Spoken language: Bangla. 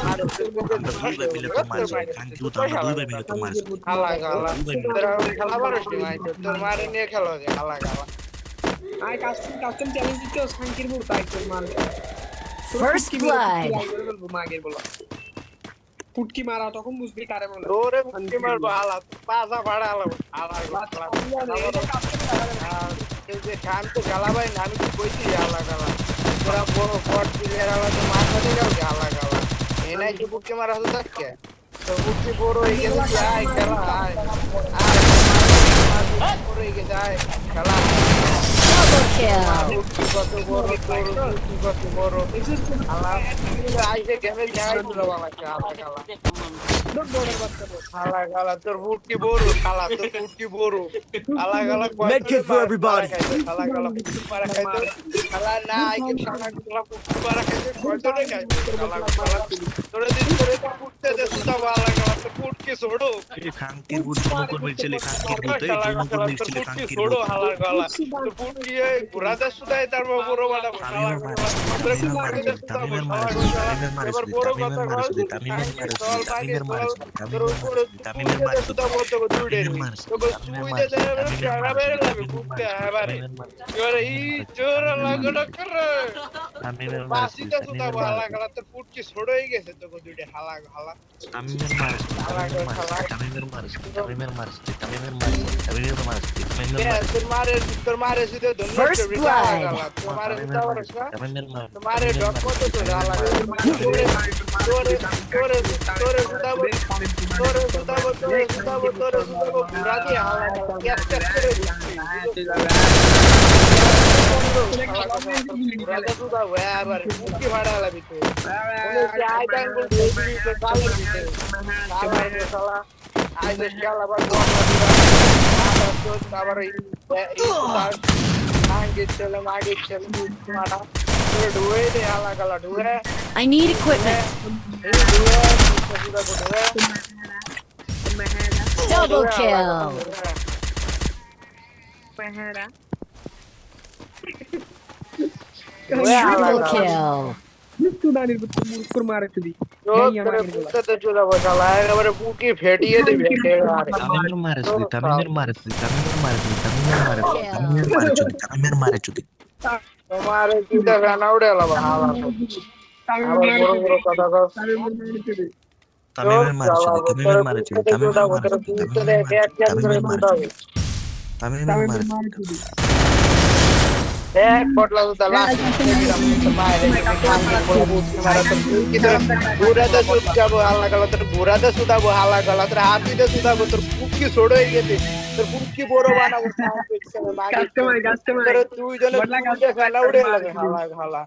আলাদা মিলে তো মারছি কাঙ্কি তো আমরা দুইবার আলাদা তো মারছি তোর মারে নিয়ে খেলো যে হালা গালা আই কাস্টম কাস্টম চ্যালেঞ্জ দিচ্ছে ಆಯ್ತು ಬುಕ್ಕಿ ಮಾರ ಹೊಲ್ದಕ್ಕೆ ಬುಕ್ಕಿ ಬೋರು ಈಗ ಆಯ್ತಲ್ಲ কত বড় তোর রুচি কত বড়? শালা আইসে গেমে যাই দিল বাবা শালা শালা শালা শালা তোর মুটকি বড় শালা তোর মুটকি বড়। শালা শালা মেড কিট ফর এভরিবডি শালা শালা মুটকি পারা খাইতে শালা না আইকে শালা শালা মুটকি পারা খাইতে কয়জনে খাইতে শালা শালা তোরে দিন তোরে তো মুটতে দে সুতা বালা শালা তোর মুটকি ছোড়ো খানকির বুদ্ধ মুকুর বলছিলে খানকির বুদ্ধ এই মুকুর বলছিলে খানকির বুদ্ধ ছোড়ো শালা শালা তোর মুটকি ঘোরাতে সুদাই তার মারিস তামিমের মারিস তামিমের মারিস तुम्हारे तुम्हारे सीधे तुम्हारे तुम्हारे डॉग को तो डाला तोरे तोरे तोरे तोरे सुधा वो तोरे सुधा वो तोरे सुधा वो तोरे सुधा वो बुरा दिया हाल क्या कर रहे सुधा वो यार बार मुक्की भाड़ा वाला भी थे आज अंगुल देख ली तो साला भी थे साला आज इसका लगा ಅವರ ಹಂಗೆ ಚಲೋ ಮಾಡಿ ಚಲೋ ಯೂಸ್ ಮಾಡ ಡೂರೇ ಹಾಳಾಗಲ್ಲ ಡೂರೇ I need equipment Double kill. Triple kill. ಎಷ್ಟು ನಾನು ಇರ್ಬೇಕು ಮೂರು ಮಾರುತ್ತಿದ್ದೀನಿ पूकी फेटी है तो फेटेगा तमिल मारे चुदी तमिल मारे चुदी तमिल मारे चुदी तमिल मारे चुदी तमिल मारे चुदी तमिल मारे चुदी तुम्हारे किधर रहना उड़ेला बनावा तमिल मारे चुदी तमिल मारे चुदी तमिल मारे चुदी तमिल मारे चुदी तमिल मारे चुदी तमिल मारे चुदी एअरपोर्टला सुद्धा लास्ट बुरादा सुद्धा हल्ला केला तर बुरादा सुद्धा हल्ला केला तर आधी सुद्धा तर कुकी सोडून गेले तर कुकी बरोबर तर तू जण हल्ला